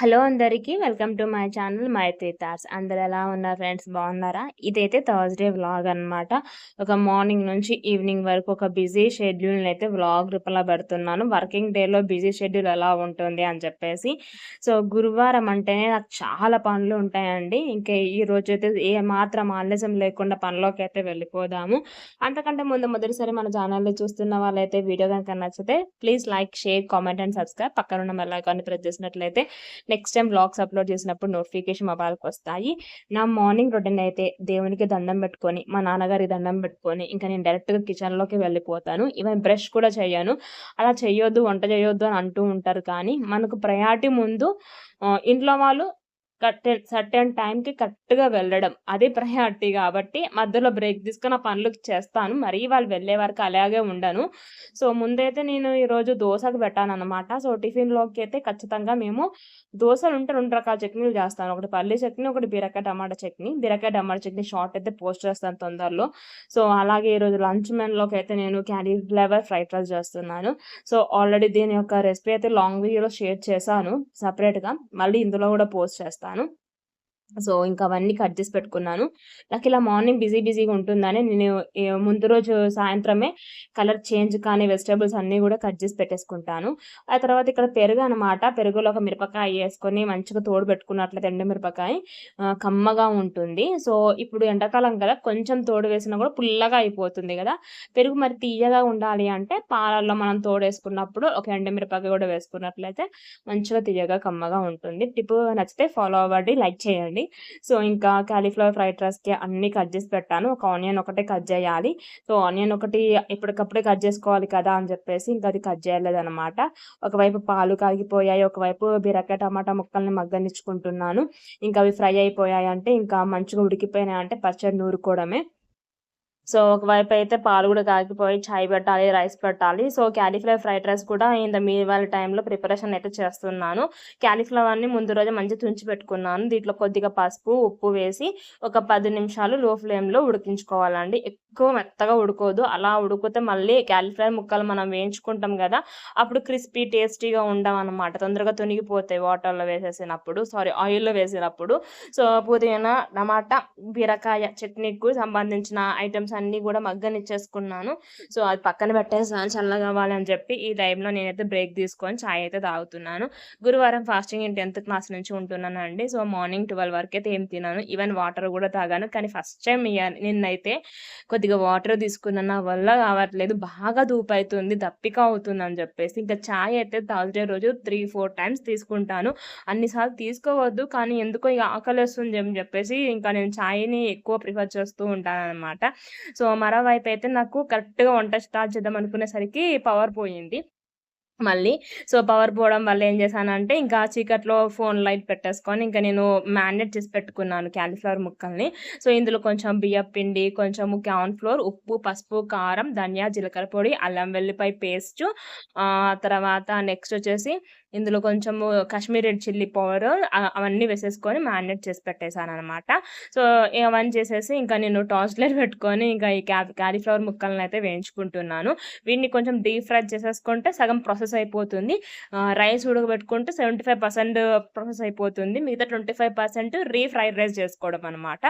Hello అందరికీ welcome to my channel my తార్స్ అందరు ఎలా ఉన్నారు ఫ్రెండ్స్? బాగున్నారా? ఇదైతే థర్స్డే వ్లాగ్ అనమాట ఒక మార్నింగ్ నుంచి ఈవినింగ్ వరకు ఒక బిజీ షెడ్యూల్ అయితే వ్లాగ్ రూపంలో పెడుతున్నాను. వర్కింగ్ డేలో బిజీ షెడ్యూల్ ఎలా ఉంటుంది అని చెప్పేసి. సో గురువారం అంటేనే నాకు చాలా పనులు ఉంటాయండి. ఇంకా ఈ రోజు అయితే ఏ మాత్రం ఆలస్యం లేకుండా పనిలోకి అయితే వెళ్ళిపోదాము. అంతకంటే ముందు మొదటిసారి మన ఛానల్లో చూస్తున్న వాళ్ళైతే వీడియో కనుక నచ్చితే please like share comment and subscribe. పక్కన ఉన్న మెల్లైకాన్ని ప్రెస్ చేసినట్లయితే నెక్స్ట్ టైం బ్లాగ్స్ అప్లోడ్ చేసినప్పుడు నోటిఫికేషన్ మొబైల్కి వస్తాయి. నా మార్నింగ్ రొటీన్ అయితే దేవునికి దండం పెట్టుకొని మా నాన్నగారి దండం పెట్టుకొని ఇంకా నేను డైరెక్ట్గా కిచెన్లోకి వెళ్ళిపోతాను. ఈవెన్ బ్రష్ కూడా చేయను. అలా చేయొద్దు వంట చేయొద్దు అని అంటూ ఉంటారు కానీ మనకు ప్రయారిటీ ముందు ఇంట్లో వాళ్ళు కట్ సర్టెన్ టైంకి కరెక్ట్గా వెళ్ళడం. అది ప్రయారిటీ కాబట్టి మధ్యలో బ్రేక్ తీసుకుని పనులు చేస్తాను. మరీ వాళ్ళు వెళ్ళే వరకు అలాగే ఉండను. సో ముందైతే నేను ఈరోజు దోశకు పెట్టాను అనమాట సో టిఫిన్లోకి అయితే ఖచ్చితంగా మేము దోశలు ఉంటే రెండు రకాల చట్నీలు చేస్తాను. ఒకటి పల్లీ చట్నీ ఒకటి బీరకాయ టమాటా చట్నీ. బీరకాయ టమాటా చట్నీ షార్ట్ అయితే పోస్ట్ చేస్తాను తొందరలో. సో అలాగే ఈరోజు లంచ్ మెన్లోకి అయితే నేను క్యారీ ఫ్లేవర్ ఫ్రైడ్ రైస్ చేస్తున్నాను. సో ఆల్రెడీ దీని యొక్క రెసిపీ అయితే లాంగ్ వీడియోలో షేర్ చేశాను సపరేట్గా. మళ్ళీ ఇందులో కూడా పోస్ట్ చేస్తాను. no? సో ఇంకా అవన్నీ కట్ చేసి పెట్టుకున్నాను. నాకు ఇలా మార్నింగ్ బిజీ బిజీగా ఉంటుందని నేను ముందు రోజు సాయంత్రమే కలర్ చేంజ్ కానీ వెజిటేబుల్స్ అన్నీ కూడా కట్ చేసి పెట్టేసుకుంటాను. ఆ తర్వాత ఇక్కడ పెరుగు అనమాట పెరుగులో ఒక మిరపకాయ వేసుకొని మంచిగా తోడు పెట్టుకున్నట్లయితే ఎండు మిరపకాయ కమ్మగా ఉంటుంది. సో ఇప్పుడు ఎండాకాలం కదా కొంచెం తోడు వేసినా కూడా పుల్లగా అయిపోతుంది కదా. పెరుగు మరి తీయగా ఉండాలి అంటే పాలల్లో మనం తోడు వేసుకున్నప్పుడు ఒక ఎండు మిరపకాయ కూడా వేసుకున్నట్లయితే మంచిగా తీయగా కమ్మగా ఉంటుంది. టిప్ నచ్చితే ఫాలో అవ్వండి లైక్ చేయండి. అండి. సో ఇంకా క్యాలీఫ్లవర్ ఫ్రైడ్ రైస్కి అన్ని కట్ చేసి పెట్టాను. ఒక ఆనియన్ ఒకటే కట్ చేయాలి. సో ఆనియన్ ఒకటి ఇప్పటికప్పుడే కట్ చేసుకోవాలి కదా అని చెప్పేసి ఇంకా అది కట్ చేయలేదన్నమాట. ఒకవైపు పాలు కాగిపోయాయి ఒకవైపు బీరకాయ టమాటా ముక్కల్ని మగ్గనిచ్చుకుంటున్నాను. ఇంకా అవి ఫ్రై అయిపోయాయి అంటే ఇంకా మంచిగా ఉడికిపోయినాయి అంటే పచ్చడి నూరుకోవడమే. సో ఒకవైపు అయితే పాలు కూడా కాగిపోయి చాయ్ పెట్టాలి రైస్ పెట్టాలి. సో క్యాలీఫ్లవర్ ఫ్రైడ్ రైస్ కూడా ఇంత మీ వాళ్ళ టైంలో ప్రిపరేషన్ అయితే చేస్తున్నాను. క్యాలీఫ్లవర్ని ముందు రోజు మంచిగా తుంచి పెట్టుకున్నాను. దీంట్లో కొద్దిగా పసుపు ఉప్పు వేసి ఒక పది నిమిషాలు లో ఫ్లేమ్లో ఉడికించుకోవాలండి. ఎక్కువ మెత్తగా ఉడుకోదు అలా ఉడికితే మళ్ళీ క్యాలీఫ్లవర్ ముక్కలు మనం వేయించుకుంటాం కదా అప్పుడు క్రిస్పీ టేస్టీగా ఉండవు అనమాట తొందరగా తునిగిపోతాయి వాటర్లో వేసేసినప్పుడు సారీ ఆయిల్లో వేసినప్పుడు సో పుదీనా టమాటా బీరకాయ చట్నీకి సంబంధించిన ఐటమ్స్ అన్నీ కూడా మగ్గనిచ్చేసుకున్నాను. సో అది పక్కన పెట్టేసాను చల్లగా అవ్వాలని చెప్పి ఈ టైంలో నేనైతే బ్రేక్ తీసుకొని ఛాయ్ అయితే తాగుతున్నాను. గురువారం ఫాస్టింగ్ ఇన్ టెన్త్ క్లాస్ నుంచి ఉంటున్నాను అండి సో మార్నింగ్ ట్వెల్వ్ వరకు అయితే ఏం తిన్నాను ఈవెన్ వాటర్ కూడా తాగాను. కానీ ఫస్ట్ టైం నిన్నైతే కొద్దిగా వాటర్ తీసుకున్న వల్ల కావట్లేదు. బాగా ధూపు అవుతుంది దప్పిక అవుతుంది అని చెప్పేసి ఇంకా ఛాయ్ అయితే థర్స్డే రోజు త్రీ ఫోర్ టైమ్స్ తీసుకుంటాను. అన్నిసార్లు తీసుకోవద్దు. కానీ ఎందుకో ఇక ఆకలి వస్తుంది అని చెప్పేసి ఇంకా నేను ఛాయ్ని ఎక్కువ ప్రిఫర్ చేస్తూ ఉంటాను అనమాట సో మరోవైపు అయితే నాకు కరెక్ట్గా వంట స్టార్ట్ చేద్దాం అనుకునేసరికి పవర్ పోయింది. మళ్ళీ సో పవర్ పోవడం వల్ల ఏం చేశానంటే ఇంకా చీకట్లో ఫోన్ లైట్ పెట్టేసుకొని ఇంకా నేను మ్యారినేట్ చేసి పెట్టుకున్నాను క్యాలీఫ్లవర్ ముక్కల్ని. సో ఇందులో కొంచెం బియ్యం పిండి కొంచెం కార్న్ ఫ్లోర్ ఉప్పు పసుపు కారం ధనియా జీలకర్ర పొడి అల్లం వెల్లిపాయ పేస్ట్ తర్వాత నెక్స్ట్ వచ్చేసి ఇందులో కొంచెము కాశ్మీరీ రెడ్ చిల్లీ పౌడర్ అవన్నీ వేసేసుకొని మ్యారినేట్ చేసి పెట్టేశాను అనమాట సో అవన్నీ చేసేసి ఇంకా నేను టాస్లర్ పెట్టుకొని ఇంకా ఈ క్యా క్యాలీఫ్లవర్ ముక్కలను అయితే వేయించుకుంటున్నాను. వీటిని కొంచెం డీప్ ఫ్రై చేసేసుకుంటే సగం ప్రాసెస్ అయిపోతుంది. రైస్ ఉడకబెట్టుకుంటే సెవెంటీ ఫైవ్ పర్సెంట్ ప్రాసెస్ అయిపోతుంది. మిగతా ట్వంటీ ఫైవ్ పర్సెంట్ రీ ఫ్రైడ్ రైస్ చేసుకోవడం అనమాట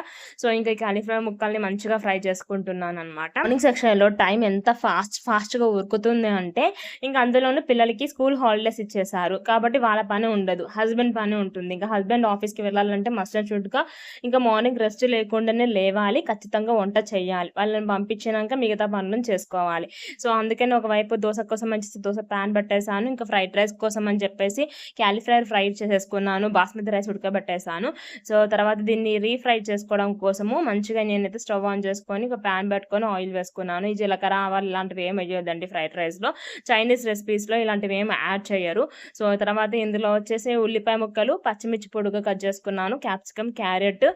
సో ఇంకా ఈ క్యాలీఫ్లవర్ ముక్కల్ని మంచిగా ఫ్రై చేసుకుంటున్నాను అనమాట మార్నింగ్ సెక్షన్లో టైం ఎంత ఫాస్ట్ ఫాస్ట్గా ఉరుకుతుంది అంటే ఇంకా అందులోనూ పిల్లలకి స్కూల్ హాలిడేస్ ఇచ్చేసారు ఉంటారు కాబట్టి వాళ్ళ పని ఉండదు. హస్బెండ్ పని ఉంటుంది. ఇంకా హస్బెండ్ ఆఫీస్కి వెళ్ళాలంటే మస్ట్ షుడ్గా ఇంకా మార్నింగ్ రెస్ట్ లేకుండానే లేవాలి. ఖచ్చితంగా వంట చేయాలి. వాళ్ళని పంపించినాక మిగతా పనులను చేసుకోవాలి. సో అందుకని ఒకవైపు దోశ కోసం మంచి దోశ ప్యాన్ పెట్టేశాను. ఇంకా ఫ్రైడ్ రైస్ కోసం అని చెప్పేసి క్యాలీఫ్లవర్ ఫ్రై చేసేసుకున్నాను. బాస్మతి రైస్ ఉడకబెట్టేశాను. సో తర్వాత దీన్ని రీఫ్రై చేసుకోవడం కోసము మంచిగా నేనైతే స్టవ్ ఆన్ చేసుకొని ఒక ప్యాన్ పెట్టుకొని ఆయిల్ వేసుకున్నాను. ఈ జీలకర్ర ఆవాలు ఇలాంటివి ఏం వేయొద్దండి ఫ్రైడ్ రైస్లో. చైనీస్ రెసిపీస్లో ఇలాంటివి ఏం యాడ్ చేయరు. సో తర్వాత ఇందులో వచ్చేసి ఉల్లిపాయ ముక్కలు పచ్చిమిర్చి పొడుగు కట్ చేసుకున్నాను. క్యాప్సికమ్ క్యారెట్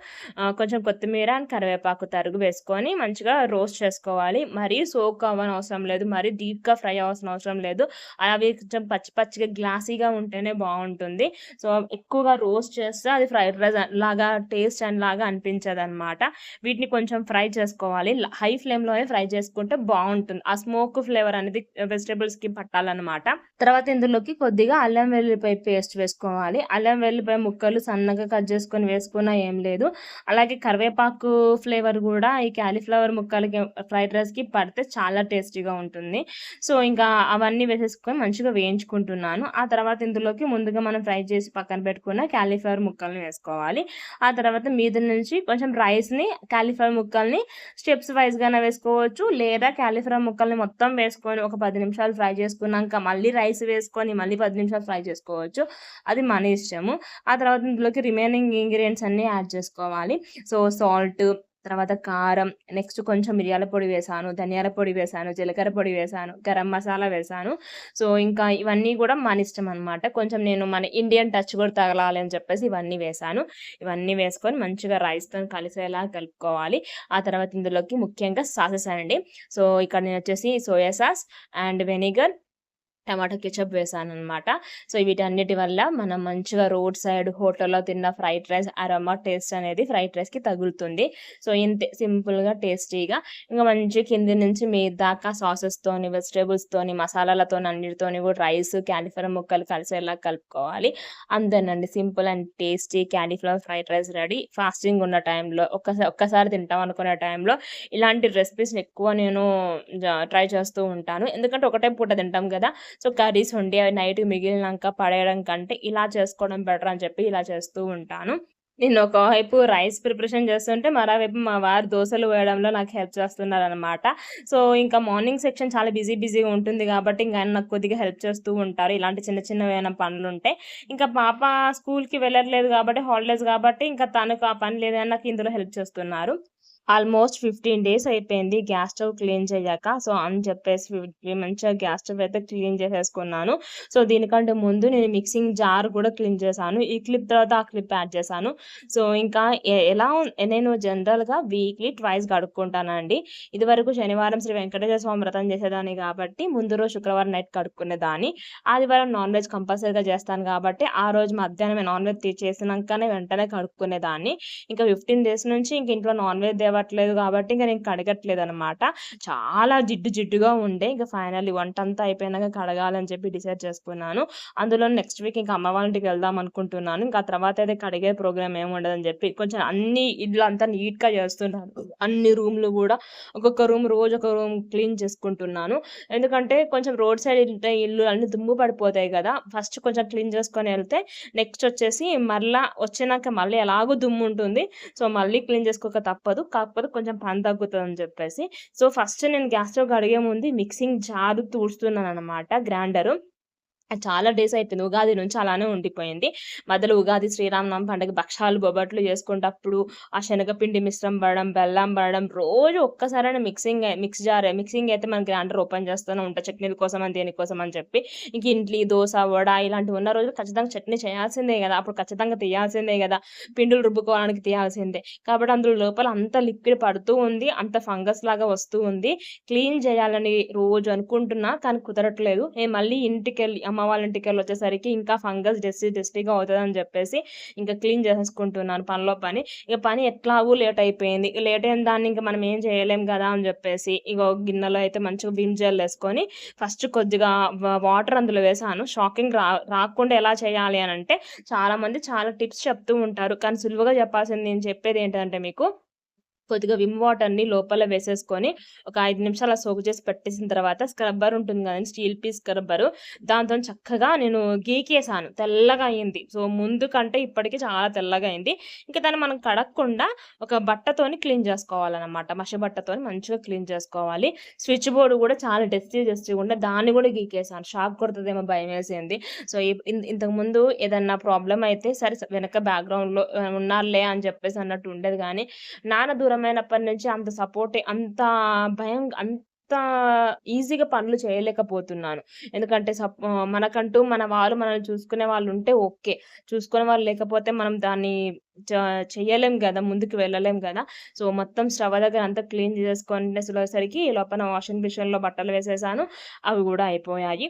కొంచెం కొత్తిమీర అండ్ కరివేపాకు తరుగు వేసుకొని మంచిగా రోస్ట్ చేసుకోవాలి. మరీ సోక్ అవ్వని అవసరం లేదు మరీ డీప్గా ఫ్రై అవ్వాల్సిన అవసరం లేదు. అవి కొంచెం పచ్చి పచ్చిగా గ్లాసీగా ఉంటేనే బాగుంటుంది. సో ఎక్కువగా రోస్ట్ చేస్తే అది ఫ్రైడ్ రైస్ లాగా టేస్ట్ అండ్ లాగా అనిపించదు అనమాట వీటిని కొంచెం ఫ్రై చేసుకోవాలి. హై ఫ్లేమ్లోనే ఫ్రై చేసుకుంటే బాగుంటుంది. ఆ స్మోక్ ఫ్లేవర్ అనేది వెజిటేబుల్స్కి పట్టాలన్నమాట. తర్వాత ఇందులోకి కొద్దిగా అల్లం వెల్లుల్లిపాయ పేస్ట్ వేసుకోవాలి. అల్లం వెల్లుల్లిపాయ ముక్కలు సన్నగా కట్ చేసుకొని వేసుకున్నా ఏం లేదు. అలాగే కరివేపాకు ఫ్లేవర్ కూడా ఈ క్యాలీఫ్లవర్ ముక్కలకి ఫ్రైడ్ రైస్కి పడితే చాలా టేస్టీగా ఉంటుంది. సో ఇంకా అవన్నీ వేసేసుకొని మంచిగా వేయించుకుంటున్నాను. ఆ తర్వాత ఇందులోకి ముందుగా మనం ఫ్రై చేసి పక్కన పెట్టుకున్న క్యాలీఫ్లవర్ ముక్కల్ని వేసుకోవాలి. ఆ తర్వాత మీద నుంచి కొంచెం రైస్ని క్యాలీఫ్లవర్ ముక్కల్ని స్టెప్స్ వైజ్గానే వేసుకోవచ్చు. లేదా క్యాలీఫ్లవర్ ముక్కల్ని మొత్తం వేసుకొని ఒక పది నిమిషాలు ఫ్రై చేసుకున్నాక మళ్ళీ రైస్ వేసుకొని మళ్ళీ పది నిమిషాలు ఫ్రై చేసుకోవచ్చు. అది మన ఇష్టము. ఆ తర్వాత ఇందులోకి రిమైనింగ్ ఇంగ్రీడియంట్స్ అన్నీ యాడ్ చేసుకోవాలి. సో సాల్ట్ తర్వాత కారం నెక్స్ట్ కొంచెం మిరియాల పొడి వేసాను ధనియాల పొడి వేసాను జీలకర్ర పొడి వేసాను గరం మసాలా వేసాను. సో ఇంకా ఇవన్నీ కూడా మన ఇష్టం అనమాట కొంచెం నేను మన ఇండియన్ టచ్ కూడా తగలాలి అని చెప్పేసి ఇవన్నీ వేసాను. ఇవన్నీ వేసుకొని మంచిగా రైస్తో కలిసేలా కలుపుకోవాలి. ఆ తర్వాత ఇందులోకి ముఖ్యంగా సాసెస్ అండి. సో ఇక్కడ నేను వచ్చేసి soya sauce and vinegar tomato ketchup వేసాను అనమాట సో వీటన్నిటి వల్ల మనం మంచిగా రోడ్ సైడ్ హోటల్లో తిన్న ఫ్రైడ్ రైస్ అరమా టేస్ట్ అనేది ఫ్రైడ్ రైస్కి తగులుతుంది. సో ఇంతే సింపుల్గా టేస్టీగా ఇంకా మంచి కింది నుంచి మీ దాకా సాసెస్తోని వెజిటేబుల్స్తోని మసాలాలతో అన్నిటితోని కూడా రైస్ క్యాలీఫ్లవర్ ముక్కలు కలిసేలా కలుపుకోవాలి. అంతేనండి simple and tasty cauliflower fried rice ready. Fasting ఉన్న టైంలో ఒక్కసారి ఒక్కసారి తింటాం అనుకునే టైంలో ఇలాంటి రెసిపీస్ని ఎక్కువ నేను ట్రై చేస్తూ ఉంటాను. ఎందుకంటే ఒకటే పూట తింటాం కదా. సో కర్రీస్ ఉండి అవి నైట్ మిగిలినాక పడేయడం కంటే ఇలా చేసుకోవడం బెటర్ అని చెప్పి ఇలా చేస్తూ ఉంటాను. నేను ఒకవైపు రైస్ ప్రిపరేషన్ చేస్తుంటే మరోవైపు మా వారు దోశలు వేయడంలో నాకు హెల్ప్ చేస్తున్నారు అనమాట సో ఇంకా మార్నింగ్ సెక్షన్ చాలా బిజీ బిజీగా ఉంటుంది కాబట్టి ఇంకా ఆయన నాకు కొద్దిగా హెల్ప్ చేస్తూ ఉంటారు. ఇలాంటి చిన్న చిన్న ఏమైనా పనులు ఉంటాయి ఇంకా పాప స్కూల్కి వెళ్ళట్లేదు కాబట్టి హాలిడేస్ కాబట్టి ఇంకా తనకు ఆ పని లేదని నాకు ఇందులో హెల్ప్ చేస్తున్నారు. ఆల్మోస్ట్ ఫిఫ్టీన్ డేస్ అయిపోయింది. గ్యాస్ స్టవ్ క్లీన్ చేయక సో అని చెప్పేసి మంచిగా గ్యాస్ స్టవ్ అయితే క్లీన్ చేసేసుకున్నాను. సో దీనికంటే ముందు నేను మిక్సింగ్ జార్ కూడా క్లీన్ చేశాను. ఈ క్లిప్ తర్వాత ఆ క్లిప్ యాడ్ చేశాను. సో ఇంకా ఎలా నేను జనరల్గా వీక్లీ ట్వైస్ కడుక్కుంటానండి. ఇదివరకు శనివారం శ్రీ వెంకటేశ్వర స్వామి వ్రతం చేసేదాన్ని కాబట్టి ముందు రోజు శుక్రవారం నైట్ కడుక్కునేదాన్ని. ఆదివారం నాన్ వెజ్ కంపల్సరీగా చేస్తాను కాబట్టి ఆ రోజు మధ్యాహ్నం నాన్ వెజ్ చేసినాకనే వెంటనే కడుక్కునేదాన్ని. ఇంకా ఫిఫ్టీన్ డేస్ నుంచి ఇంక ఇంట్లో నాన్ వెజ్ దేవట్లేదు కాబట్టి ఇంకా నేను కడగట్లేదు అనమాట చాలా జిడ్డు జిడ్డుగా ఉండే ఇంకా ఫైనల్లీ వంట అంతా అయిపోయినాక కడగాలని చెప్పి డిసైడ్ చేసుకున్నాను. అందులో నెక్స్ట్ వీక్ ఇంకా అమ్మ వాళ్ళ ఇంటికి వెళ్దాం అనుకుంటున్నాను. ఇంకా తర్వాత అయితే కడిగే ప్రోగ్రామ్ ఏమి ఉండదని చెప్పి కొంచెం అన్ని ఇల్లు అంతా నీట్గా చేస్తున్నాను అన్ని రూమ్లు కూడా ఒక్కొక్క రూమ్ రోజు ఒక రూమ్ క్లీన్ చేసుకుంటున్నాను. ఎందుకంటే కొంచెం రోడ్ సైడ్ ఇల్లు అన్ని దుమ్ము పడిపోతాయి కదా ఫస్ట్ కొంచెం క్లీన్ చేసుకొని వెళ్తే నెక్స్ట్ వచ్చేసి మళ్ళీ వచ్చినాక మళ్ళీ ఎలాగో దుమ్ము ఉంటుంది. సో మళ్ళీ క్లీన్ చేసుకోక తప్పదు. కాకపోతే కొంచెం పని తగ్గుతుంది అని చెప్పేసి. సో ఫస్ట్ నేను గ్యాస్ స్టవ్ కడిగే ముందు మిక్సింగ్ జారు తూడుస్తున్నాను అనమాట గ్రైండరు. చాలా డేస్ అయిపోయింది. ఉగాది నుంచి అలానే ఉండిపోయింది. మధ్యలో ఉగాది శ్రీరామనామ పండుగ భక్షాలు బొబ్బట్లు చేసుకుంటప్పుడు ఆ శనగపిండి మిశ్రం పడడం బెల్లం పడడం రోజు ఒక్కసారైనా మిక్సింగ్ మిక్స్ జార్ మిక్సింగ్ అయితే మనకి గ్రైండర్ ఓపెన్ చేస్తూనే ఉంటాం. చట్నీల కోసం అని దేనికోసం అని చెప్పి. ఇంక ఇడ్లీ దోశ వడ ఇలాంటివి ఉన్న రోజులు ఖచ్చితంగా చట్నీ చేయాల్సిందే కదా. అప్పుడు ఖచ్చితంగా తీయాల్సిందే కదా. పిండులు రుబ్బుకోవడానికి తీయాల్సిందే. కాబట్టి అందులో లోపల అంత లిక్విడ్ పడుతూ ఉంది. అంత ఫంగస్ లాగా వస్తూ ఉంది. క్లీన్ చేయాలని రోజు అనుకుంటున్నా కానీ కుదరట్లేదు. నేను మళ్ళీ ఇంటికి వెళ్ళి అమ్మ వాళ్ళ ఇంటికి వెళ్ళి వచ్చేసరికి ఇంకా ఫంగస్ డస్టీ డస్టీగా అవుతుంది అని చెప్పేసి ఇంకా క్లీన్ చేసేసుకుంటున్నాను పనిలో పని. ఇక పని ఎట్లాగూ లేట్ అయిపోయింది. లేట్ అయిన దాన్ని ఇంకా మనం ఏం చేయలేం కదా అని చెప్పేసి ఇక గిన్నెలో అయితే మంచిగా విమ్ జెల్ వేసుకొని ఫస్ట్ కొద్దిగా వాటర్ అందులో వేసాను. షాకింగ్ రా రాకుండా ఎలా చేయాలి అని అంటే చాలామంది చాలా టిప్స్ చెప్తూ ఉంటారు. కానీ సులువుగా చెప్పాల్సింది నేను చెప్పేది ఏంటంటే మీకు కొద్దిగా విమ్ వాటర్ని లోపల వేసేసుకొని ఒక ఐదు నిమిషాలు సోకు చేసి పెట్టేసిన తర్వాత స్క్రబ్బర్ ఉంటుంది కదండి స్టీల్ పీస్ స్క్రబ్బరు. దాంతో చక్కగా నేను గీకేసాను తెల్లగా అయింది. సో ముందు కంటే ఇప్పటికీ చాలా తెల్లగా అయింది. ఇంకా దాన్ని మనం కడగకుండా ఒక బట్టతోని క్లీన్ చేసుకోవాలన్నమాట. మష బట్టతోని మంచిగా క్లీన్ చేసుకోవాలి. స్విచ్ బోర్డు కూడా చాలా డెస్టీ డస్టీ ఉండే దాన్ని కూడా గీకేసాను షాక్ కొడుతుందేమో భయం వేసింది. సో ఇంతకుముందు ఏదన్నా ప్రాబ్లం అయితే సరే వెనక బ్యాక్గ్రౌండ్లో ఉన్నారులే అని చెప్పేసి అన్నట్టు ఉండేది కానీ నాన్న దూరం దూరమైనప్పటి నుంచి అంత సపోర్ట్ అంత భయం అంత ఈజీగా పనులు చేయలేకపోతున్నాను. ఎందుకంటే సప్ మనకంటూ మన వాళ్ళు మనల్ని చూసుకునే వాళ్ళు ఉంటే ఓకే. చూసుకునే వాళ్ళు లేకపోతే మనం దాన్ని చెయ్యలేం కదా ముందుకు వెళ్ళలేం కదా. సో మొత్తం స్టవ్ దగ్గర అంతా క్లీన్ చేసుకునేసరికి లోపల వాషింగ్ మిషన్లో బట్టలు వేసేసాను. అవి కూడా అయిపోయాయి.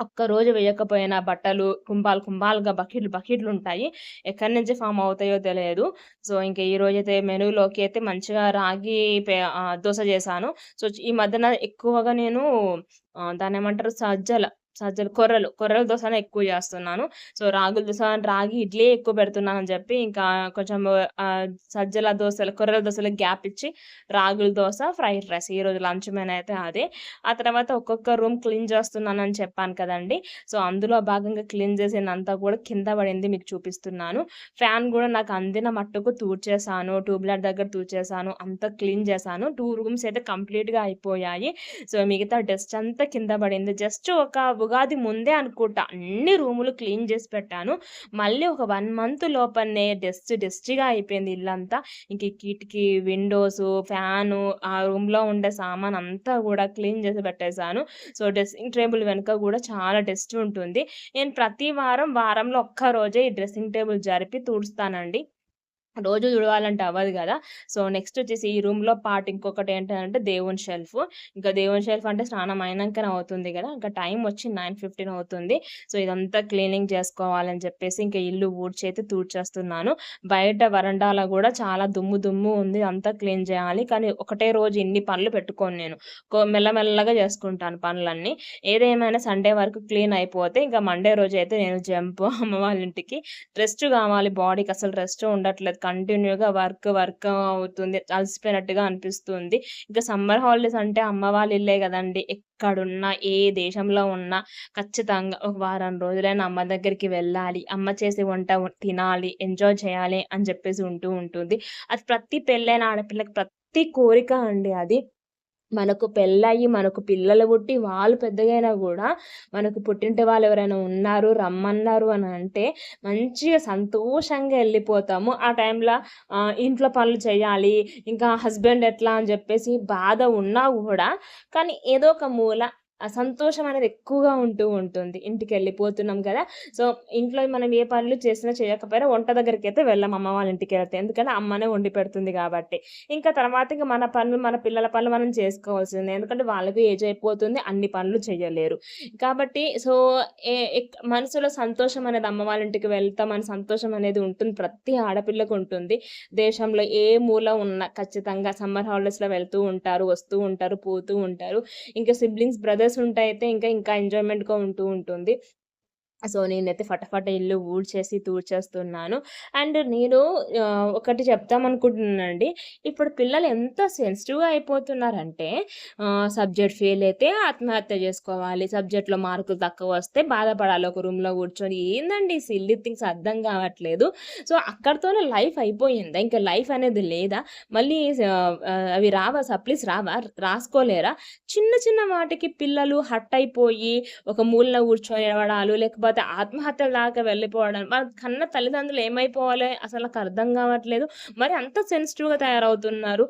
ఒక్కరోజు వేయకపోయినా బట్టలు కుంభాలు కుంభాలుగా బకెట్లు బకెట్లు ఉంటాయి. ఎక్కడి నుంచి ఫామ్ అవుతాయో తెలియదు. సో ఇంకా ఈ రోజైతే మెనూలోకి అయితే మంచిగా రాగి దోశ చేశాను. సో ఈ మధ్యన ఎక్కువగా నేను దాన్ని ఏమంటారు సజ్జల సజ్జలు కొర్రలు కొర్రల దోశనే ఎక్కువ చేస్తున్నాను. సో రాగుల దోశ రాగి ఇడ్లీ ఎక్కువ పెడుతున్నాను అని చెప్పి ఇంకా కొంచెం సజ్జల దోశలు కొర్రల దోశలకు గ్యాప్ ఇచ్చి రాగుల దోశ ఫ్రైడ్ రైస్. ఈరోజు లంచ్ మెన్ అయితే అదే. ఆ తర్వాత ఒక్కొక్క రూమ్ క్లీన్ చేస్తున్నాను అని చెప్పాను కదండి. సో అందులో భాగంగా క్లీన్ చేసినంతా కూడా కింద పడింది మీకు చూపిస్తున్నాను. ఫ్యాన్ కూడా నాకు అందిన మట్టుకు తూర్చేసాను ట్యూబ్లైట్ దగ్గర తూర్చేసాను అంతా క్లీన్ చేశాను. టూ రూమ్స్ అయితే కంప్లీట్గా అయిపోయాయి. సో మిగతా డస్ట్ అంతా కింద పడింది. జస్ట్ ఒక ఉగాది ముందే అనుకుంటా అన్ని రూములు క్లీన్ చేసి పెట్టాను. మళ్ళీ ఒక వన్ మంత్ లోపలనే డస్ట్ డస్ట్గా అయిపోయింది ఇల్లంతా. ఇంక కిటికీ విండోస్ ఫ్యాను ఆ రూమ్లో ఉండే సామాన్ అంతా కూడా క్లీన్ చేసి పెట్టేశాను. సో డ్రెస్సింగ్ టేబుల్ వెనుక కూడా చాలా డస్ట్ ఉంటుంది. నేను ప్రతి వారం వారంలో ఒక్క రోజే ఈ డ్రెస్సింగ్ టేబుల్ జరిపి తుడుస్తానండి. రోజు చూడవాలంటే అవ్వదు కదా. సో నెక్స్ట్ వచ్చేసి ఈ రూమ్లో పార్ట్ ఇంకొకటి ఏంటంటే దేవుని షెల్ఫ్. ఇంకా దేవుని షెల్ఫ్ అంటే స్నానం అయినాకనే అవుతుంది కదా. ఇంకా టైం వచ్చి నైన్ ఫిఫ్టీన్ అవుతుంది. సో ఇదంతా క్లీనింగ్ చేసుకోవాలని చెప్పేసి ఇంకా ఇల్లు ఊడ్చైతే తూడ్చేస్తున్నాను. బయట వరండాలో కూడా చాలా దుమ్ము దుమ్ము ఉంది. అంతా క్లీన్ చేయాలి. కానీ ఒకటే రోజు ఇన్ని పనులు పెట్టుకోను నేను. మెల్లమెల్లగా చేసుకుంటాను పనులన్నీ. ఏదేమైనా సండే వరకు క్లీన్ అయిపోతే ఇంకా మండే రోజు అయితే నేను జంప్ అమ్మ వాళ్ళ ఇంటికి. రెస్ట్ కావాలి. బాడీకి అసలు రెస్ట్ ఉండట్లేదు. కంటిన్యూగా వర్క్ వర్క్ అవుతుంది. అలసిపోయినట్టుగా అనిపిస్తుంది. ఇంకా సమ్మర్ హాలిడేస్ అంటే అమ్మ వాళ్ళు ఇల్లే కదండి. ఎక్కడున్నా ఏ దేశంలో ఉన్నా ఖచ్చితంగా ఒక వారం రోజులైనా అమ్మ దగ్గరికి వెళ్ళాలి. అమ్మ చేసే వంట తినాలి ఎంజాయ్ చేయాలి అని చెప్పేసి ఉంటూ ఉంటుంది. అది ప్రతి పెళ్ళైన ఆడపిల్లకి ప్రతి కోరిక అండి అది. మనకు పెళ్ళయి మనకు పిల్లలు పుట్టి వాళ్ళు పెద్దగైనా కూడా మనకు పుట్టింటి వాళ్ళు ఎవరైనా ఉన్నారు రమ్మన్నారు అని అంటే మంచిగా సంతోషంగా వెళ్ళిపోతాము. ఆ టైంలో ఇంట్లో పనులు చేయాలి ఇంకా హస్బెండ్ ఎట్లా అని చెప్పేసి బాధ ఉన్నా కూడా కానీ ఏదో ఒక మూల సంతోషం అనేది ఎక్కువగా ఉంటూ ఉంటుంది. ఇంటికి వెళ్ళిపోతున్నాం కదా. సో ఇంట్లో మనం ఏ పనులు చేసినా చేయకపోయినా వంట దగ్గరికి అయితే వెళ్ళాం అమ్మ వాళ్ళ ఇంటికి వెళ్తే. ఎందుకంటే అమ్మనే వండి పెడుతుంది కాబట్టి. ఇంకా తర్వాత ఇంకా మన పనులు మన పిల్లల పనులు మనం చేసుకోవాల్సింది. ఎందుకంటే వాళ్ళకి ఏజ్ అయిపోతుంది అన్ని పనులు చేయలేరు. కాబట్టి సో మనసులో సంతోషం అనేది అమ్మ వాళ్ళ ఇంటికి వెళ్తాం మన సంతోషం అనేది ఉంటుంది. ప్రతి ఆడపిల్లకు ఉంటుంది. దేశంలో ఏ మూల ఉన్నా ఖచ్చితంగా సమ్మర్ హాలిడేస్లో వెళ్తూ ఉంటారు వస్తూ ఉంటారు పోతూ ఉంటారు. ఇంకా సిబ్లింగ్స్ బ్రదర్స్ ఉంటాయి అయితే ఇంకా ఇంకా ఎంజాయ్మెంట్గా ఉంటూ ఉంటుంది. సో నేనైతే ఫటాఫట ఇల్లు ఊడ్చేసి తూడ్చేస్తున్నాను. అండ్ నేను ఒకటి చెప్తామనుకుంటున్నానండి ఇప్పుడు పిల్లలు ఎంత సెన్సిటివ్గా అయిపోతున్నారంటే సబ్జెక్ట్ ఫెయిల్ అయితే ఆత్మహత్య చేసుకోవాలి సబ్జెక్ట్లో మార్కులు తక్కువ వస్తే బాధపడాలి ఒక రూమ్లో కూర్చొని. ఏందండి సిల్లీ థింగ్స్ అర్థం కావట్లేదు. సో అక్కడితోనే లైఫ్ అయిపోయిందా? ఇంకా లైఫ్ అనేది లేదా? మళ్ళీ అవి రావా? సప్లీస్ రావా? రాసుకోలేరా? చిన్న చిన్న వాటికి పిల్లలు హట్ అయిపోయి ఒక మూలన కూర్చొని ఇవ్వడాలు లేకపోతే లేకపోతే ఆత్మహత్య దాకా వెళ్ళిపోవడం. వాళ్ళ కన్న తల్లిదండ్రులు ఏమైపోవాలి అసలు నాకు అర్థం కావట్లేదు. మరి అంత సెన్సిటివ్గా తయారవుతున్నారు.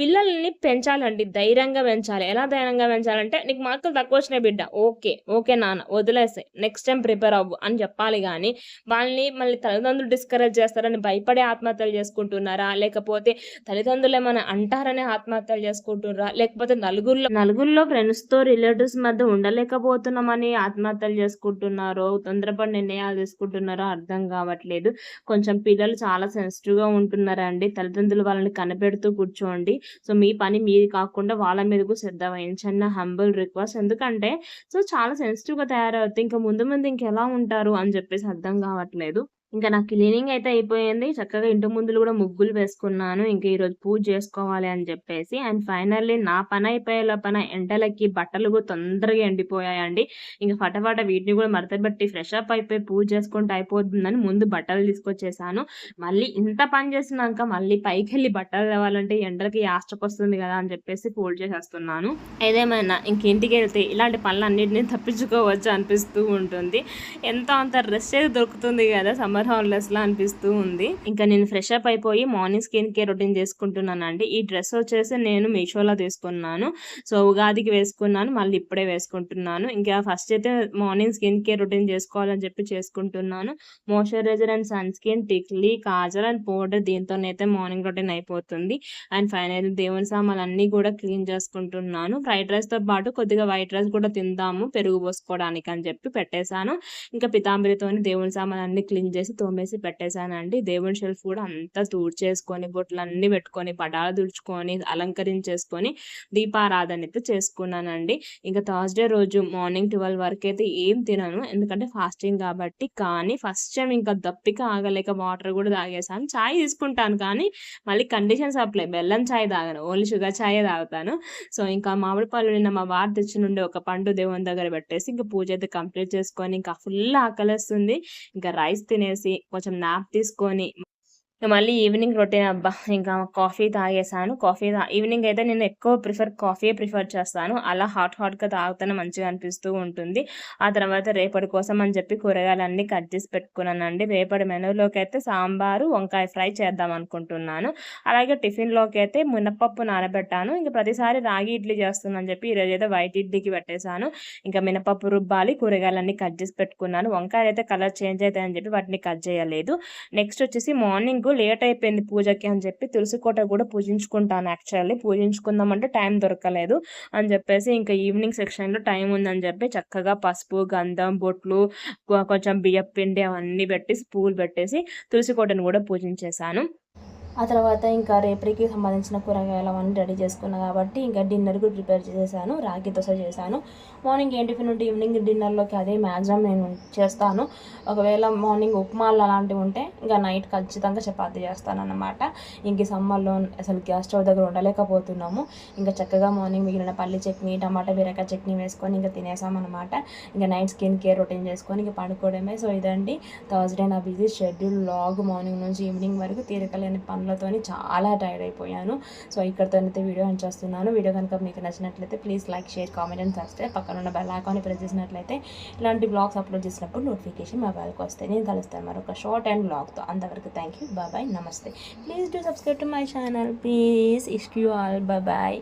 పిల్లల్ని పెంచాలండి. ధైర్యంగా పెంచాలి. ఎలా ధైర్యంగా పెంచాలంటే నీకు మార్కులు తక్కువ వచ్చినాయి బిడ్డ. ఓకే ఓకే నాన్న వదిలేసే నెక్స్ట్ టైం ప్రిపేర్ అవ్వు అని చెప్పాలి కానీ వాళ్ళని మళ్ళీ తల్లిదండ్రులు డిస్కరేజ్ చేస్తారని భయపడే ఆత్మహత్యలు చేసుకుంటున్నారా? లేకపోతే తల్లిదండ్రులు ఏమైనా అంటారనే ఆత్మహత్యలు చేసుకుంటున్నారా? లేకపోతే నలుగురిలో నలుగురిలో ఫ్రెండ్స్తో రిలేటివ్స్ మధ్య ఉండలేకపోతున్నామని ఆత్మహత్యలు చేసుకుంటున్నారో? తొందరపడి నిర్ణయాలు తీసుకుంటున్నారో అర్థం కావట్లేదు. కొంచెం పిల్లలు చాలా సెన్సిటివ్గా ఉంటున్నారండి. తల్లిదండ్రులు వాళ్ళని కనిపెడుతూ కూర్చోండి. సో మీ పని మీది కాకుండా వాళ్ళ మీదకు శ్రద్ధ వహించన్న హంబుల్ రిక్వెస్ట్ ఎందుకంటే సో చాలా సెన్సిటివ్గా తయారవుతుంది ఇంకా ముందు ముందు ఇంకెలా ఉంటారు అని చెప్పేసి అర్థం కావట్లేదు. ఇంకా నా క్లీనింగ్ అయితే అయిపోయింది. చక్కగా ఇంటి ముందులు కూడా ముగ్గులు వేసుకున్నాను. ఇంకా ఈరోజు పూజ చేసుకోవాలి అని చెప్పేసి అండ్ ఫైనల్లీ నా పని అయిపోయే లోపల ఎండలకి బట్టలు కూడా తొందరగా ఎండిపోయాయండి. ఇంకా ఫటఫట వీటిని కూడా మడతబెట్టి ఫ్రెష్ అప్ అయిపోయి పూజ చేసుకుంటే అయిపోతుందని ముందు బట్టలు తీసుకొచ్చేసాను. మళ్ళీ ఇంత పని చేసినాక మళ్ళీ పైకి వెళ్ళి బట్టలు తేవాలంటే ఎండలకి యాస్టకు వస్తుంది కదా అని చెప్పేసి ఫోల్డ్ చేసేస్తున్నాను. ఏదేమైనా ఇంక ఇంటికి వెళ్తే ఇలాంటి పనులన్నింటినీ తప్పించుకోవచ్చు అనిపిస్తూ ఉంటుంది. ఎంతో అంత రెస్ట్ అయితే దొరుకుతుంది కదా సమ్మర్ సమ్మర్ హాలిడేస్లా అనిపిస్తూ ఉంది. ఇంకా నేను ఫ్రెష్ అప్ అయిపోయి మార్నింగ్ స్కిన్ కేర్ రొటీన్ చేసుకుంటున్నానండి. ఈ డ్రెస్ వచ్చేసి నేను మీషోలో తీసుకున్నాను. సో ఉగాదికి వేసుకున్నాను మళ్ళీ ఇప్పుడే వేసుకుంటున్నాను. ఇంకా ఫస్ట్ అయితే మార్నింగ్ స్కిన్ కేర్ రొటీన్ చేసుకోవాలని చెప్పి చేసుకుంటున్నాను. మాయిశ్చరైజర్ అండ్ సన్ స్కిన్ టిక్లీ కాజల్ అండ్ పౌడర్ దీంతోనైతే మార్నింగ్ రొటీన్ అయిపోతుంది. అండ్ ఫైనల్ దేవుని సామాన్లు అన్నీ కూడా క్లీన్ చేసుకుంటున్నాను. ఫ్రైడ్ రైస్తో పాటు కొద్దిగా వైట్ రైస్ కూడా తిందాము పెరుగు పోసుకోవడానికి అని చెప్పి పెట్టేశాను. ఇంకా పితాంబరితో దేవుని సామాన్లు అన్ని క్లీన్ చేసి కడిగేసి తోమేసి పెట్టేశానండి. దేవుని షెల్ఫ్ కూడా అంతా తూడ్చేసుకొని బొట్లన్నీ పెట్టుకొని పటాలు తుడుచుకొని అలంకరించేసుకొని దీపారాధన అయితే చేసుకున్నానండి. ఇంకా థర్స్డే రోజు మార్నింగ్ ట్వెల్వ్ వరకు అయితే ఏం తినను. ఎందుకంటే ఫాస్టింగ్ కాబట్టి. కానీ ఫస్ట్ టైం ఇంకా దప్పిక ఆగలేక వాటర్ కూడా తాగేసాను చాయ్ తీసుకుంటాను కానీ మళ్ళీ కండిషన్స్ అప్లై. బెల్లం చాయ్ తాగను. ఓన్లీ షుగర్ చాయ్ తాగుతాను. సో ఇంకా మామిడి పళ్ళు నిన్న మా వారు తెచ్చి నుండి ఒక పండు దేవుని దగ్గర పెట్టేసి ఇంకా పూజ అయితే కంప్లీట్ చేసుకొని ఇంకా ఫుల్ ఆకలిస్తుంది. ఇంకా రైస్ తినేసి కొంచెం నాప్ తీసుకొని మళ్ళీ ఈవినింగ్ రొటీన్ అబ్బా ఇంకా కాఫీ తాగేసాను కాఫీ ఈవినింగ్ అయితే నేను ఎక్కువ ప్రిఫర్ కాఫీ ప్రిఫర్ చేస్తాను. అలా హాట్ హాట్గా తాగుతానే మంచిగా అనిపిస్తూ ఉంటుంది. ఆ తర్వాత రేపటి కోసం అని చెప్పి కూరగాయలన్నీ కట్ చేసి పెట్టుకున్నానండి. రేపటి మెనూలోకి అయితే సాంబారు వంకాయ ఫ్రై చేద్దాం అనుకుంటున్నాను. అలాగే టిఫిన్లోకి అయితే మినపప్పు నానబెట్టాను. ఇంకా ప్రతిసారి రాగి ఇడ్లీ చేస్తున్నాను చెప్పి ఈరోజు అయితే వైట్ ఇడ్లీకి పెట్టేశాను. ఇంకా మినపప్పు రుబ్బాలి కూరగాయలన్నీ కట్ చేసి పెట్టుకున్నాను. వంకాయలు అయితే కలర్ చేంజ్ అవుతాయని చెప్పి వాటిని కట్ చేయలేదు. నెక్స్ట్ వచ్చేసి మార్నింగ్ లేట్ అయిపోయింది పూజకి అని చెప్పి తులసి కోట కూడా పూజించుకుంటాను యాక్చువల్లీ పూజించుకుందామంటే టైం దొరకలేదు అని చెప్పేసి ఇంకా ఈవినింగ్ సెక్షన్లో టైం ఉందని చెప్పి చక్కగా పసుపు గంధం బొట్లు కొంచెం బియ్యం పిండి అవన్నీ పెట్టి పూలు పెట్టేసి తులసి కోటను కూడా పూజించేశాను. ఆ తర్వాత ఇంకా రేపటికి సంబంధించిన కూరగాయలు అవన్నీ రెడీ చేసుకున్నా కాబట్టి ఇంకా డిన్నర్ కూడా ప్రిపేర్ చేసేసాను రాగి దోశ చేశాను. మార్నింగ్ ఏం టిఫిన్ ఉంటే ఈవినింగ్ డిన్నర్లోకి అదే మ్యాక్సిమం నేను చేస్తాను. ఒకవేళ మార్నింగ్ ఉప్మాలు అలాంటివి ఉంటే ఇంకా నైట్ ఖచ్చితంగా చపాతీ చేస్తాను అనమాట ఇంక సమ్మర్లో అసలు గ్యాస్ స్టవ్ దగ్గర ఉండలేకపోతున్నాము. ఇంకా చక్కగా మార్నింగ్ మిగిలిన పల్లి చట్నీ టమాటా బీరకాయ చట్నీ వేసుకొని ఇంకా తినేసామన్నమాట. ఇంకా నైట్ స్కిన్ కేర్ రొటీన్ చేసుకొని ఇంకా పడుకోవడమే. సో ఇదండి థర్స్డే నా బిజీ షెడ్యూల్ లాగ్ మార్నింగ్ నుంచి ఈవినింగ్ వరకు తీరకలేని పనులతోని చాలా టైర్డ్ అయిపోయాను. సో ఇక్కడితో అయితే వీడియో ఎండ్ చేస్తున్నాను. వీడియో కనుక మీకు నచ్చినట్లయితే please like share comment and subscribe. పక్కన ఉన్న బెల్ ఐకాన్ ప్రెస్ చేసినట్లయితే ఇలాంటి బ్లాగ్స్ అప్లోడ్ చేసినప్పుడు నోటిఫికేషన్ మొబైల్కి వస్తాయి. నేను కలుస్తాను మరొక షార్ట్ అండ్ బ్లాగ్తో అంతవరకు థ్యాంక్ యూ. బాబాయ్ నమస్తే. Please do subscribe to my channel. Please. Ishq you all. Bye bye